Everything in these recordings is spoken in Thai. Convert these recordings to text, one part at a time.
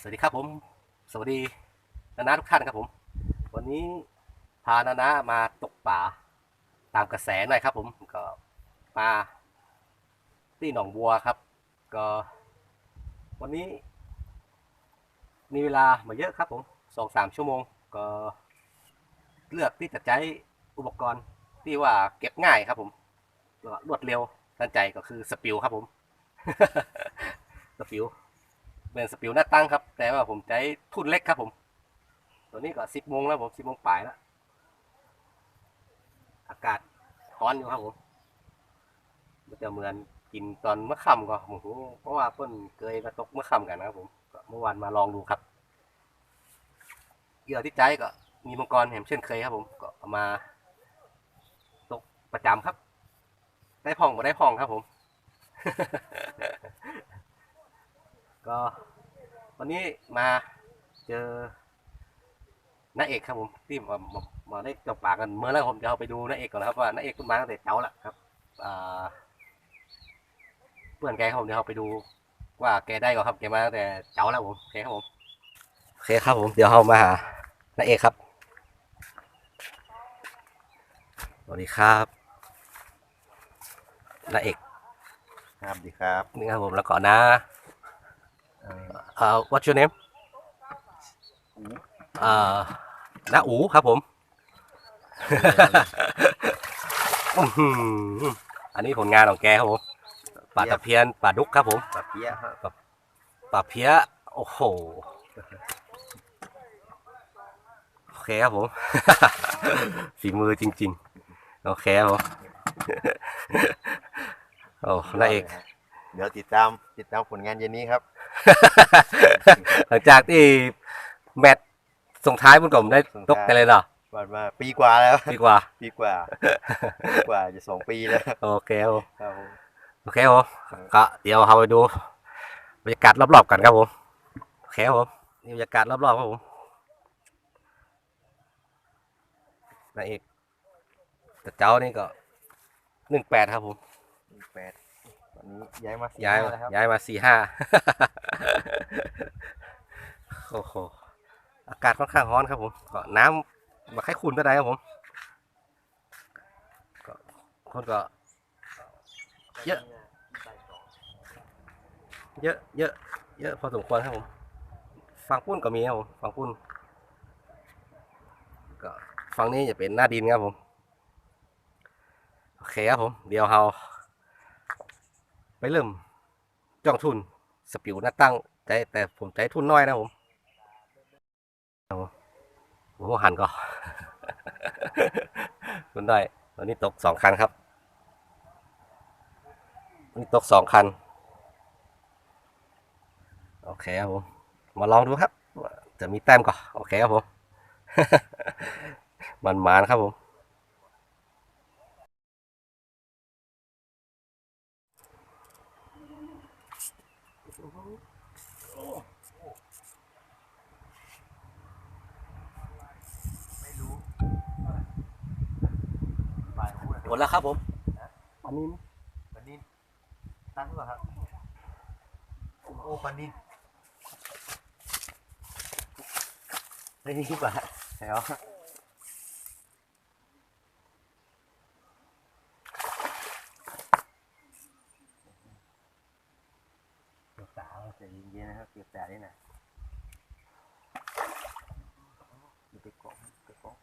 สวัสดีครับผม สวัสดีนานาทุกท่านครับผม วันนี้พานานามาตกป่าตามกระแสหน่อยครับ ผมก็มาที่หนองบัวครับ ก็ วันนี้ มีเวลามาเยอะครับ ผมสองสามชั่วโมง ก็ เลือกที่จะใช้อุปกรณ์ที่ว่าเก็บง่ายครับ ผมรวดเร็วทันใจก็คือสปิลครับผม สปิล เป็นสปิลหน้าตั้งครับ แต่ว่าผมใช้ทุ่นเล็กครับผม ตัวนี้ก็สิบโมงแล้วผมสิบโมงปลายแล้ว อากาศร้อนอยู่ครับผมมันจะเหมือนกินตอนเมื่อค่ำก็โอ้โหเพราะว่าเพิ่นเคยมาตกเมื่อค่ำกันนะครับผมเมื่อวานมาลองดูครับเหยื่อที่ใจก็มีมังกรเห็นเช่นเคยครับ ผมก็มาตกประจำครับ ได้พองมาได้พองครับผม ก็ วันนี้มาเจอน้าเอกครับผมที่มามามาได้จับปากกันเมื่อแล้วผมจะเอาไปดูน้าเอกก่อนนะครับว่าน้าเอกคุณมาตั้งแต่เช้าละครับอ่าเพื่อนแกครับผมเดี๋ยวเราไปดูว่าแกได้ก่อนครับแกมาตั้งแต่เช้าแล้วผมโอเคครับผมโอเคครับผมเดี๋ยวเรามาหาน้าเอกครับสวัสดีครับน้าเอกครับดีครับนี่ครับผมแล้วก็นะ เอ่อ what's your name เอ่อน้าอูครับผมอื้อหืออันนี้ผลงานของแกครับผมปลาตะเพียนปลาดุกครับผมปะเปี๊ยะครับปลาเพี้ยโอ้โหโอเคครับผมฝีมือจริง ๆ โอเคครับผมโอ้นายเอกเดี๋ยวติดตามติดตามผลงานเย็นนี้ครับ หลังจากที่แมตช์ส่งท้ายบุญกลมได้ตกกันเลยเนาะผ่านมาปีกว่าแล้วดีกว่า ปีกว่าปีกว่าจะสองปีแล้ว โอเคครับผมครับผมโอเคครับผมก็เดี๋ยวเราไปดูบรรยากาศรอบๆกันครับผมโอเคครับผมนี่บรรยากาศรอบๆครับผมนายเอกแต่เจ้านี่ก็หนึ่งแปดครับผมแปดตอ นนี้ย้ายมาสี่ย้ายห้แล้วครับย้ายมาสี่ห้า โอ้โห อากาศค่อนข้างร้อนครับผมก็น้ำมาแค่คุณเท่าไหร่ครับผมก็คนก็ เยอะ เยอะ เยอะ เยอะพอสมควรครับผม ฝั่งปุ้นก็มีครับผม ฝั่งปุ้น ก็ฝั่งนี้จะเป็นหน้าดินครับผม โอเคครับผม เดี๋ยวเรา ไปเริ่มจ้องทุนสปิวหน้าตั้งแต่แต่ผมใจทุนน้อยนะผมโอ้โหหันก็คุณได้ตอนนี้ตกสองคันครับนี่ตกสองคัน โอเคครับผม มาลองดูครับ จะมีแต้มก่อน โอเคครับผม มันมานครับผม บ่ายโมง หมดแล้วครับผม อันนี้ปันนินตั้งหรือเปล่าครับ โอ้ปันนินไม่นี่ป่ะแล้วเกี่ยวตาใจเย็นๆนะครับเกี่ยวตาด้วยนะอยู่ไปเกาะไปเกาะ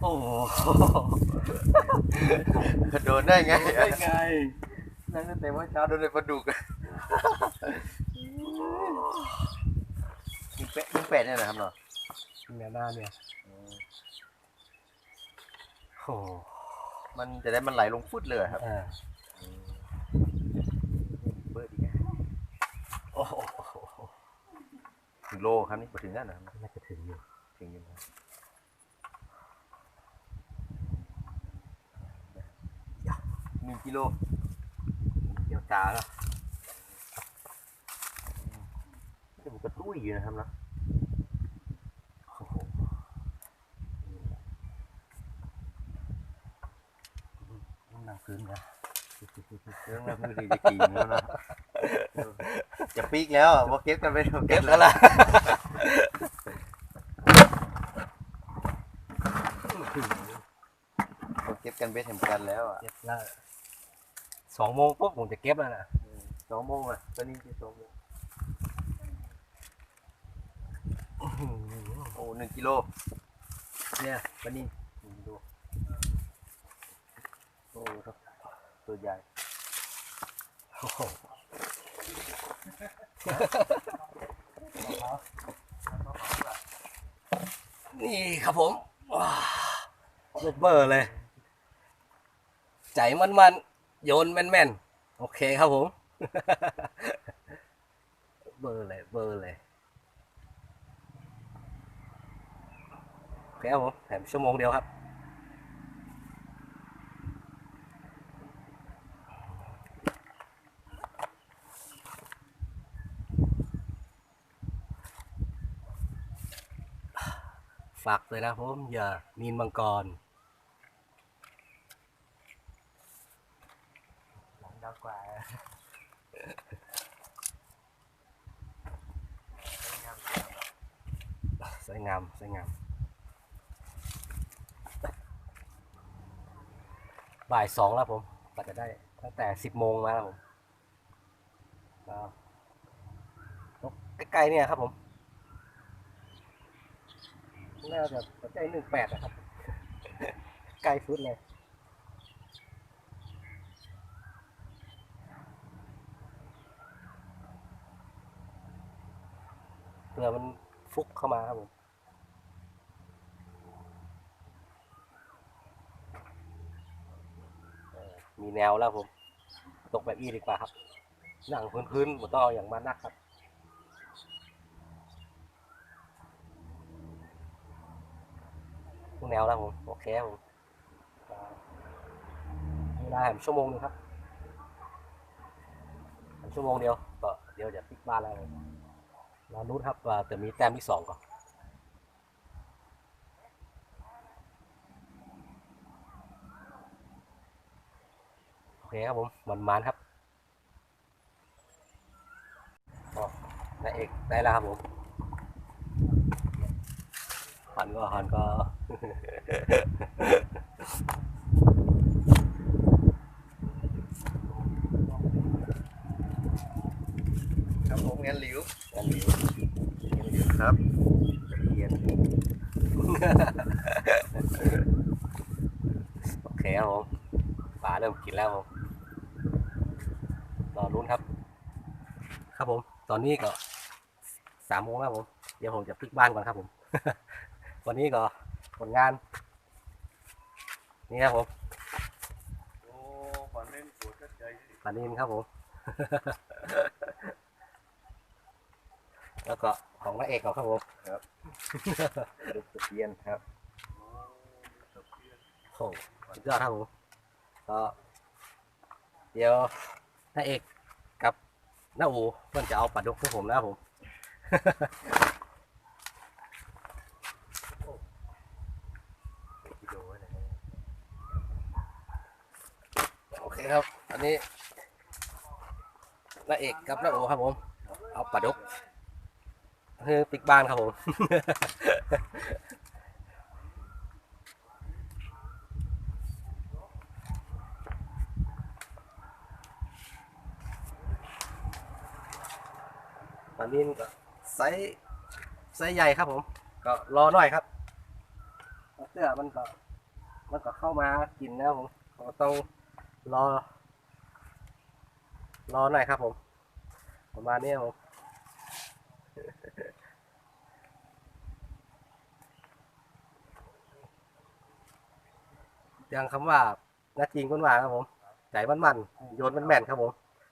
โอ้โดนได้ไงได้ไงนั่งตั้งแต่เมื่อเช้าโดนในปลาดุกยิงเป็ดยิงเป็ดเนี่ยนะครับเนาะเนี่ยหน้าเนี่ยโอ้มันจะได้มันไหลลงฟุตเลยครับ อ่า เบิร์ดอีกโอ้โหถึง โลครับนี่มาถึงนั่นนะครับน่าจะถึงอยู่ถึงอยู่นะหนึ่งกิโลจ๋าๆเนอะนี่มันก็ตุ้ยอยู่นะครับเนาะโอ้โหนั่งพื้นนะเรื่องแบบมือดีจะกี่แล้วนะเออจะปีกแล้วอะพอเก็บกันไปเถอะเก็บแล้วล่ะพอเก็บกันไปเต็มกันแล้วอะเก็บแล้วสองโมงปุ๊บผมจะเก็บแล้วนะสองโมงอะตอนนี้ที่สองโมงโอ้หนึ่งกิโลเนี่ยวันนี้หนึ่งกิโลโอ้ครับตัวใหญ่โอ้โห นี่ครับผมว้าวเบอร์เลย ใจมันมันๆโยนแม่นแม่นๆ โอเคครับผม เบอร์เลย เบอร์เลยโอเคครับผมแถมชั่วโมงเดียวครับ ฝากเลยนะผมอย่ามีนมังกรหลังดาวกว่าสวยงามสวยงามบ่ายสองแล้วผมก็จะได้ตั้งแต่สิบโมงมาแล้วผมก็ใกล้ๆเนี่ยครับผม น่าจะใกล้หนึ่งแปดนะครับใกลฟุตเลยเผื่อมันฟุกเข้ามาครับผมมีแนวแล้วผม ตกแบบอี้ดีกว่าครับหนังพื้นๆผมต้องเอาอย่างมานักครับ ทุก แนวแล้วผมโอเคครับผมอ่าเวลาแหมชั่วโมงนึงครับแหมชั่วโมงเดียวก็เดี๋ยวจะปิดบ้านแล้วผมรอรุ้นครับว่าจะมีแต้มที่สองก่อนโอเคครับผมมันมันครับอ๋อนายเอกได้แล้วครับผม หันก็หันก็ครับผมงั้นหลิวอันนี้งั้นหลิวครับเขียนโอเคครับผมป๋าเริ่มกินแล้วผมรอรุ้นครับ ครับผม ตอนนี้ก็สามโมงแล้วผม เดี๋ยวผมจะพลิกบ้านก่อนครับผม วันนี้ก็ผลงาน นี่ครับผมโอ้ฝันเล่นปวดก็ใจปลานินครับผมแล้วก็ของพระเอกก่อนครับผมลูกตะเพียนครับโอ้โหสุดยอดครับผมก็เดี๋ยวพระเอกกับน้าอูเพื่อนจะเอาปลาดุกให้ผมนะครับผม กิโลเลย โอเครับ อันนี้น้าเอกกับน้าอูครับผม เอาปลาดุกคือปิกบ้านครับผม ตอนนี้ก็ไซส์ไซส์ใหญ่ครับผม ก็รอหน่อยครับเสื้อมันก็มันก็เข้ามากินแล้วผมก็ต้อง รอ รอหน่อยครับผม ประมาณนี้ครับผมยังคำว่านาจริงคนว่าครับผม ใจมันมันๆโยนมันแม่นครับผม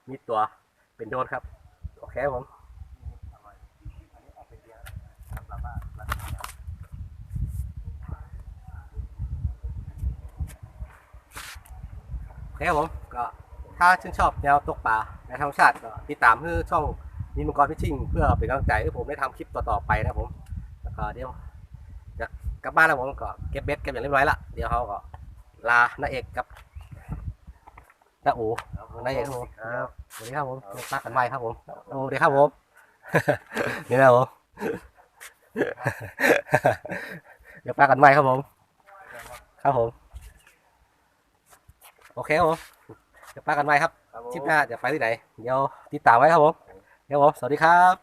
มีตัวเป็นโดนครับ โอเคบผม โอเครับผมก็ถ้าชื่นชอบแนวตกปลาในธรรมชาติก็ติดตามเพื่อช่องนินมังกรพิชชิ่งเพื่อเป็นกำลังใจให้ผมได้ทำคลิปต่อๆไปนะผมแล้วก็เดี๋ยวจะกลับบ้านแล้วผมก็เก็บเบ็ดเก็บอย่างเรียบร้อยละเดี๋ยวเขาก็ลาน้าเอกกับน้าอูน้าเอกครับผมสวัสดีครับผมปลากันไว้ครับผมโอ้เดี๋ยวครับผมนี่นะผมเดี๋ยวปลากันไว้ครับผม ครับผม โอเคครับผมเดี๋ยวปลากันไว้ครับครับผมคลิปหน้าจะไปที่ไหนเดี๋ยวติดตามไว้ครับผมเดี๋ยวผมสวัสดีครับ